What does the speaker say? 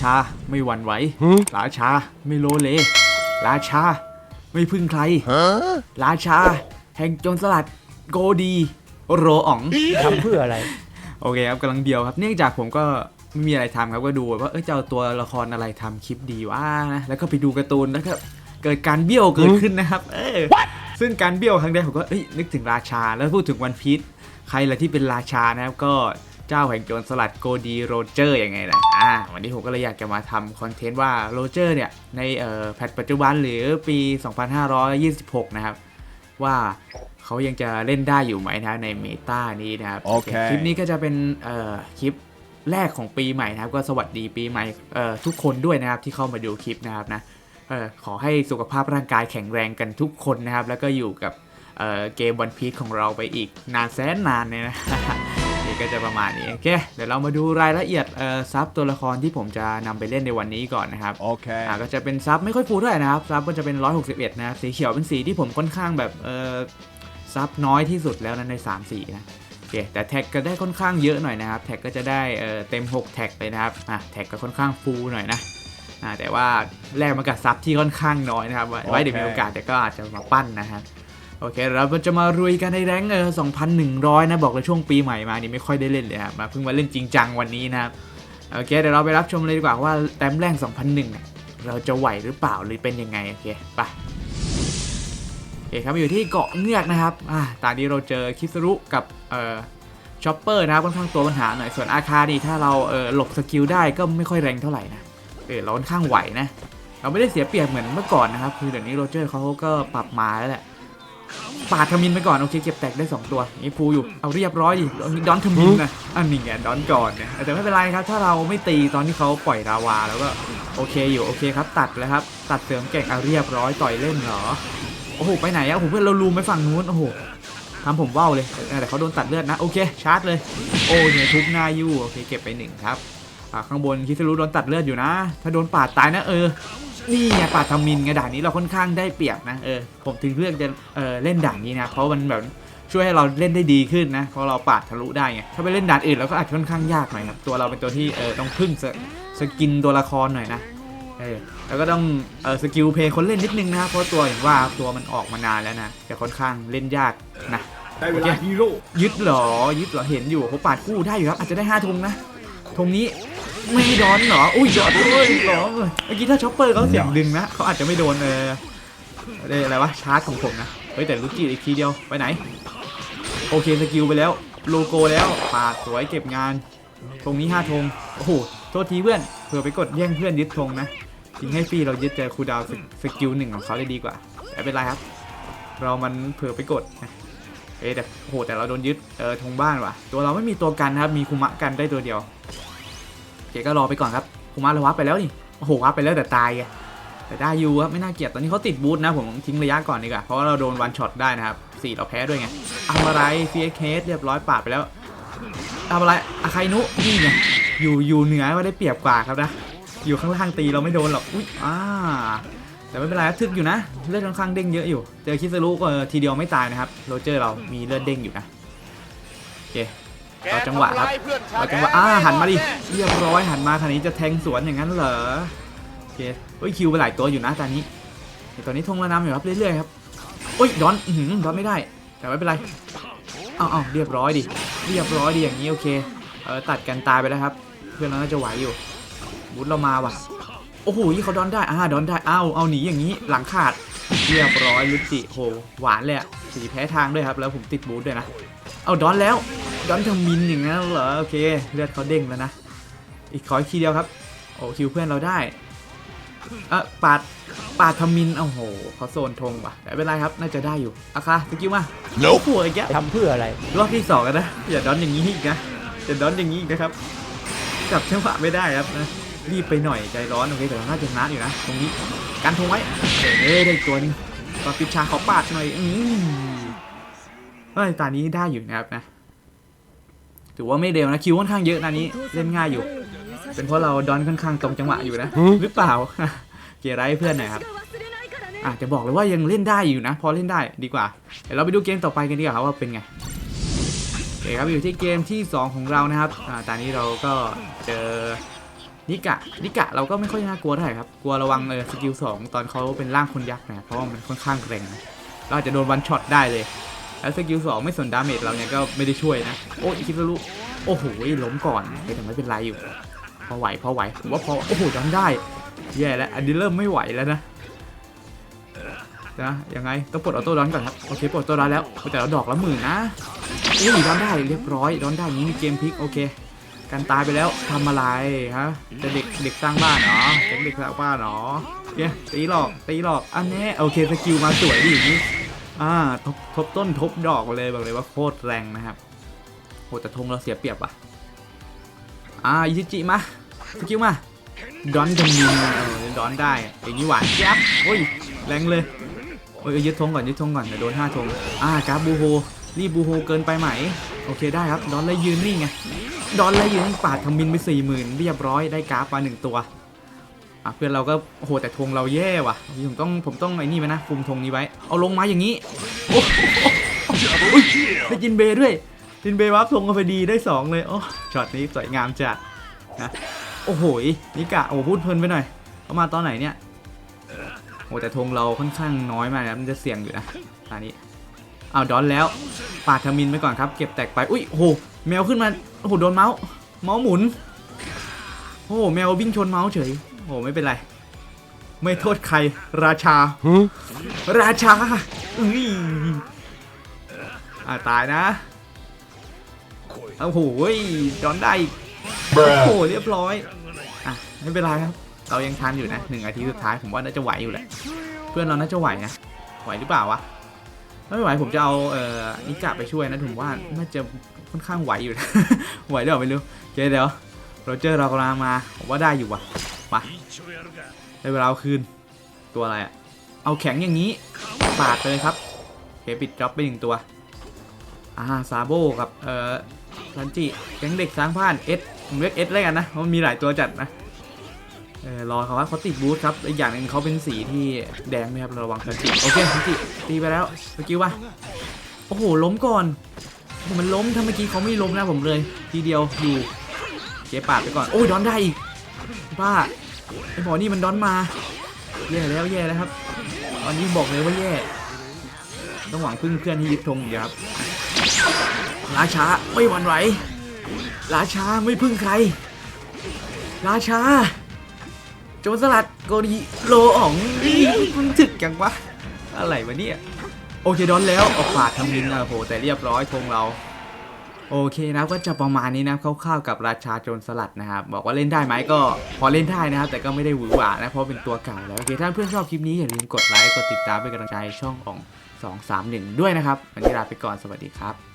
ชาไม่หวั่นไหว ราชาไม่โลเล ราชาไม่พึ่งใคร ราชาแห่งโจรสลัดโกดี โรอ๋อง ทำเพื่ออะไร โอเคครับกำลังเดียวครับ เนื่องจากผมก็ไม่มีอะไรทำครับก็ดูว่าเออจะเอาตัวละครอะไรทำคลิปดีวะนะแล้วก็ไปดูการ์ตูนแล้วก็เกิดการเบี้ยวเกิดขึ้นนะครับ เออ ซึ่งการเบี้ยวครั้งแรกผมก็เอ้ยนึกถึงราชาแล้วพูดถึงวันพีชใครล่ะที่เป็นราชานะครับก็ เจ้าแห่งโจรสลัดโกดีโรเจอร์ยังไงล่ะอ่าวันนี้ผมก็เลยอยากจะมาทำคอนเทนต์ว่าโรเจอร์เนี่ย ในเอ่อแพทปัจจุบันหรือปี 2526 นะครับ ว่าเขายังจะเล่นได้อยู่ไหมนะในเมตานี้นะครับโอเคคลิปนี้ก็จะเป็นเอ่อคลิปแรกของปีใหม่นะครับ ก็สวัสดีปีใหม่เอ่อทุกคนด้วยนะครับที่เข้ามาดูคลิปนะครับนะเอ่อขอให้สุขภาพร่างกายแข็งแรงกันทุกคนนะครับ แล้วก็อยู่กับเอ่อเกมวันพี e ของเราไปอีกนานแสนนานเลยนะนี่ ก็จะประมาณนี้โอเคเดี๋ยวเรามาดูรายละเอียดเอ่อซับตัวละครที่ผมจะนำไปเล่นในวันนี้ก่อนนะครับ Okay. อ่าก็จะเป็นซับไม่ค่อยฟูเท่าไหร่นะครับซับก็จะเป็น 161 นะครับสีเขียวเป็นสีที่ผมค่อนข้างแบบเออซับน้อยที่สุดแล้วนะใน 3 สีนะโอเคแต่แท็กก็ได้ค่อนข้างเยอะหน่อยนะครับ แท็กก็จะได้เออเต็ม 6 แท็กเลยนะครับอะแท็กก็ค่อนข้างฟูหน่อยนะอ่าแต่ว่าแลกมากับซับที่ค่อนข้างน้อยนะครับ ไว้ไว้เดี๋ยวมีโอกาสแต่ก็อาจจะมาปั้นนะครับ โอเค เราจะมารุยกันในแรงเออ2,100 นะ บอกเลยช่วงปีใหม่มานี่ไม่ค่อยได้เล่นเลยครับ มาเพิ่งมาเล่นจริงจังวันนี้นะครับ โอเค เดี๋ยวเราไปรับชมเลยดีกว่าว่าแต้มแรง2001เนี่ยเราจะไหวหรือเปล่าหรือเป็นยังไง โอเค ไปโอเคครับอยู่ที่เกาะเงือกนะครับอ่าตอนนี้เราเจอคิสรุกับเอ่อชอปเปอร์นะครับค่อนข้างตัวปัญหาหน่อย ส่วนอาคานี่ถ้าเราเออหลบสกิลได้ก็ไม่ค่อยแรงเท่าไหร่นะ เออเราค่อนข้างไหวนะ เราไม่ได้เสียเปรียบเหมือนเมื่อก่อนนะครับ คือเดี๋ยวนี้โรเจอร์เขาก็ปรับมาแล้วแหละ ปาดทมินไปก่อนโอเคเก็บแตกได้ 2 ตัวนี่พูอยู่เอาเรียบร้อยดิเอาดอนทมินนะอันนี้ไงดอนก่อนเนี่ยแต่ไม่เป็นไรครับ ถ้าเราไม่ตีตอนที่เขาปล่อยราวาแล้วก็โอเคอยู่โอเคครับตัดแล้วครับ ตัดเสริมเก่งเอาเรียบร้อยต่อยเล่นเหรอโอ้โหไปไหนอะโอ้โหเพื่อนเราลูมไปฝั่งนู้นโอ้โหทำผมว่าวเลยแต่เขาโดนตัดเลือดนะโอเคชาร์จเลยโอ้เนี่ยทุบหน้ายู่โอเคเก็บไปหนึ่งครับอ่าข้างบนคิสรุโดนตัดเลือดอยู่นะ ถ้าโดนปาดตายนะเออ นี่ไงปาดทมินไงด่านนี้เราค่อนข้างได้เปรียบนะเออผมถึงเลือกจะเออเล่นด่านนี้นะเพราะมันแบบช่วยให้เราเล่นได้ดีขึ้นนะเพราะเราปาดทะลุได้ไงถ้าไปเล่นด่านอื่นเราก็อาจจะค่อนข้างยากหน่อยครับตัวเราเป็นตัวที่เออต้องพึ่งสสกินตัวละครหน่อยนะเออแล้วก็ต้องเออสกิลเพย์คนเล่นนิดนึงนะเพราะตัวอย่างว่าตัวมันออกมานานแล้วนะแต่ค่อนข้างเล่นยากนะได้เวลาฮีโร่ยึดเหรอยึดเหรอเห็นอยู่เขาปาดคู่ได้อยู่ครับอาจจะได้ห้าธงนะธงนี้ ไม่ดอนเหรอ อุ้ยดอนด้วยเหรอเมื่อกี้ถ้าช็อปเปอร์เขาเสียงดึงนะเขาอาจจะไม่โดนเออเอ่ออะไรวะชาร์จของผมนะ เฮ้ยแต่ลูกจีอีกทีเดียวไปไหน โอเคสกิลไปแล้วโลโก้แล้วปาดสวยเก็บงานตรงนี้ห้าธงโอ้โหโทษทีเพื่อนเผื่อไปกดแย่งเพื่อนยึดธงนะจริงให้ฟรีเรายึดเจอคูลดาวน์สสกิลหนึ่งของเขาได้ดีกว่าแต่ไม่เป็นไรครับ เรามันเผื่อไปกดนะเอ้ยแต่โหแต่เราโดนยึดเออธงบ้านว่ะ ตัวเราไม่มีตัวกันนะครับมีคุมะกันได้ตัวเดียวโอ เคก็รอไปก่อนครับคุมะเราวับไปแล้วนี่โอ้โหวับไปแล้วแต่ตายไงแต่ได้อยู่ครับไม่น่าเกลียดตอนนี้เขาติดบูทนะ ผมทิ้งระยะก่อนดีกว่าเพราะว่าเราโดนวันช็อตได้นะครับสี่เราแพ้ด้วยไงเอาอะไรเฟียเคสเรียบร้อยปาดไปแล้วเอาอะไรอาคายนุนี่ไงอยู่อยู่เหนือว่าได้เปรียบกว่าครับนะอยู่ข้างล่างตีเราไม่โดนหรอกอุ้ยอ่าแต่ไม่เป็นไรทึกอยู่นะเลือดค่อนข้างเด้งเยอะอยู่เจอคิสรุก็ทีเดียวไม่ตายนะครับโรเจอร์เรามีเลือดเด้งอยู่นะโอเค เอาจังหวะครับเอาจังหวะอ่าหันมาดิเรียบร้อยหันมาคันนี้จะแทงสวนอย่างนั้นเหรอโอเคเฮ้ยคิวไปหลายตัวอยู่นะตอนนี้แต่ตอนนี้ทงระนำอยู่ครับเรื่อยๆครับโอ้ยดอนอื้อหือดอนไม่ได้ แต่ไม่เป็นไรเอาเอาเรียบร้อยดิเรียบร้อยดิอย่างนี้โอเคเออตัดกันตายไปแล้วครับ เพื่อนเราน่าจะไหวอยู่บุญเรามาว่ะโอ้โหเขาดอนได้อ่าดอนได้เอาเอาหนีอย่างนี้หลังขาดเรียบร้อยลุจิโหหวานเลยอะสีแพ้ทางด้วยครับ แล้วผมติดบูทด้วยนะเอาดอนแล้ว ดอนทำมินอย่างนั้นเหรอโอเคเลือดเขาเด้งแล้วนะ อีกขออีกทีเดียวครับโอ้คิวเพื่อนเราได้เออปาดปาดทำมินโอ้โหเขาโซนธงว่ะแต่ไม่เป็นไรครับน่าจะได้อยู่อะค่ะสกิลมาโอ้โหอีกแล้วทำเพื่ออะไรรอบที่สองแล้วนะอย่าดอนอย่างนี้อีกนะอย่าดอนอย่างนี้อีกนะครับจับจังหวะไม่ได้ครับนะรีบไปหน่อยใจร้อนโอเคแต่เราน่าจะชนะอยู่นะตรงนี้การทงไว้เอ้ยได้อีกตัวหนึงตอนปิดชาขอปาดหน่อยอืมเฮ้ยตอนนี้ได้อยู่นะครับนะ ถือว่าไม่เร็วนะคิวค่อนข้างเยอะนะนี้เล่นง่ายอยู่ เป็นเพราะเราดอนค่อนข้างตรงจังหวะอยู่นะ หรือเปล่าเกียร์ไรให้เพื่อนหน่อยครับอะจะบอกเลยว่ายังเล่นได้อยู่นะ พอเล่นได้ดีกว่า เดี๋ยวเราไปดูเกมต่อไปกันดีกว่าครับว่าเป็นไงโอเคครับอยู่ที่เกมที่ 2 ของเรานะครับอ่าตอนนี้เราก็เจอนิกะนิกะเราก็ไม่ค่อยน่ากลัวเท่าไหร่ครับกลัวระวังเออสกิลสองตอนเขาเป็นร่างคนยักษ์นะเพราะว่ามันค่อนข้างแรงนะเราอาจจะโดนวันช็อตได้เลย แล้วสกิลสองไม่สนดาเมจเราเนี่ยก็ไม่ได้ช่วยนะ โอ้ยคิดว่ารู้โอ้โหล้มก่อนแต่ไม่เป็นไรอยู่ พอไหวพอไหวผมว่าพอโอ้โหจำได้แย่แล้วอันนี้เริ่มไม่ไหวแล้วนะนะยังไงต้องปลดออโต้ดอนก่อนครับโอเคปลดออโต้ดอนแล้วแต่เราดอกละหมื่นนะอุ้ยดอนได้เรียบร้อยดอนได้นี้มีเกมพลิกโอเคการตายไปแล้วทำอะไรฮะจะเด็กเด็กสร้างบ้านเหรอจะเด็กสร้างบ้านเหรอเนี่ยตีหลอกตีหลอกอันนี้โอเคสกิลมาสวยดีอย่างนี้ อ่าทบทบต้นทบดอกเลยบอกเลยว่าโคตรแรงนะครับโหแต่ธงเราเสียเปรียบอะอ่าอิชิจิมาสกิลมาดอนกันยิงดอนได้อย่างนี้หวานแจ๊บโอ้ยแรงเลยโอ้ยยึดธงก่อนยึดธงก่อนเดี๋ยวโดนห้าธงอ่ากราบูโฮรีบบูโฮเกินไปไหมโอเคได้ครับดอนเลยยืนนิ่ไงดอนเลยยืนปาดทำมินไปสี่หมื่นเรียบร้อยได้กราฟมาหนึ่งตัว อะเพื่อนเราก็โหแต่ธงเราแย่ว่ะผมต้องผมต้องไอ้นี่ไหมนะคุมธงนี้ไว้ เอาลงมาอย่างนี้โอ้ยได้จินเบยด้วยจินเบยวับทงกันพอดีได้สองเลยโอ้ช็อตนี้สวยงามจัดนะโอ้โหยนิกะโอ้พูดเพลินไปหน่อยเขามาตอนไหนเนี่ยโอ้แต่ธงเราค่อนข้างน้อยมากนะมันจะเสี่ยงอยู่นะตอนนี้เอาดอนแล้วปาดทามินไปก่อนครับ เก็บแตกไปอุ้ยโอ้โหแมวขึ้นมาโอ้โหโดนเมาส์เมาส์หมุนโอ้โหแมววิ่งชนเมาส์เฉย โอ้โหไม่เป็นไร ไม่โทษใคร ราชา ราชาอุ้ยอ่าตายนะโอ้โหดอนได้อีกโอ้โหเรียบร้อยอะไม่เป็นไรครับ เรายังทันอยู่นะหนึ่งนาทีสุดท้ายผมว่าน่าจะไหวอยู่แหละเพื่อนเราน่าจะไหวนะไหวหรือเปล่าวะไม่ไหวผมจะเอาเอ่อนิกะไปช่วยนะผมว่าน่าจะค่อนข้างไหวอยู่นะไหวหรือเปล่าไม่รู้โอเคเดี๋ยวโรเจอร์เรากำลังมาผมว่าได้อยู่ว่ะ มาได้เวลาเอาคืน ตัวอะไรอะเอาแข็งอย่างนี้ ปาดไปเลยครับเคปิดจ็อบไปหนึ่งตัว อ่า ซาโบกับ เอ่อซันจิแก๊งเด็กสร้างผ่านเอสผมเรียกเอสแล้วกันนะ เพราะมันมีหลายตัวจัดนะเออรอเขาว่าเขาติดบูทครับอีกอย่างหนึ่งเขาเป็นสีที่แดงนะครับระวังซันจิโอเคซันจิตีไปแล้วเมื่อกี้ว่าโอ้โหล้มก่อนมันล้มถ้าเมื่อกี้เขาไม่ล้มนะผมเลย ทีเดียวอยู่เจ๊ปาดไปก่อน โอ้ยดอนได้อีก บ้าไอ้หมอนี่มันดอนมา แย่แล้วแย่แล้วครับ ตอนนี้บอกเลยว่าแย่ ต้องหวังพึ่งเพื่อนที่ยึดธงอยู่ครับราชาไม่หวั่นไหวราชาไม่พึ่งใคร ราชาโจรสลัดโกดีโลอ๋องนี่มันถึกจังวะอะไรวะเนี่ยโอเคดอนแล้วออกปาดทำมินอะโหแต่เรียบร้อยธงเรา โอเคนะก็จะประมาณนี้นะคร่าวๆกับราชาโจรสลัดนะครับบอกว่าเล่นได้ไหมก็พอเล่นได้นะครับ แต่ก็ไม่ได้หวือหวานะเพราะเป็นตัวเก่าแล้วโอเคถ้าเพื่อนชอบคลิปนี้อย่าลืมกดไลค์กดติดตามเป็นกำลังใจช่องของ231 ด้วยนะครับวันนี้ลาไปก่อนสวัสดีครับ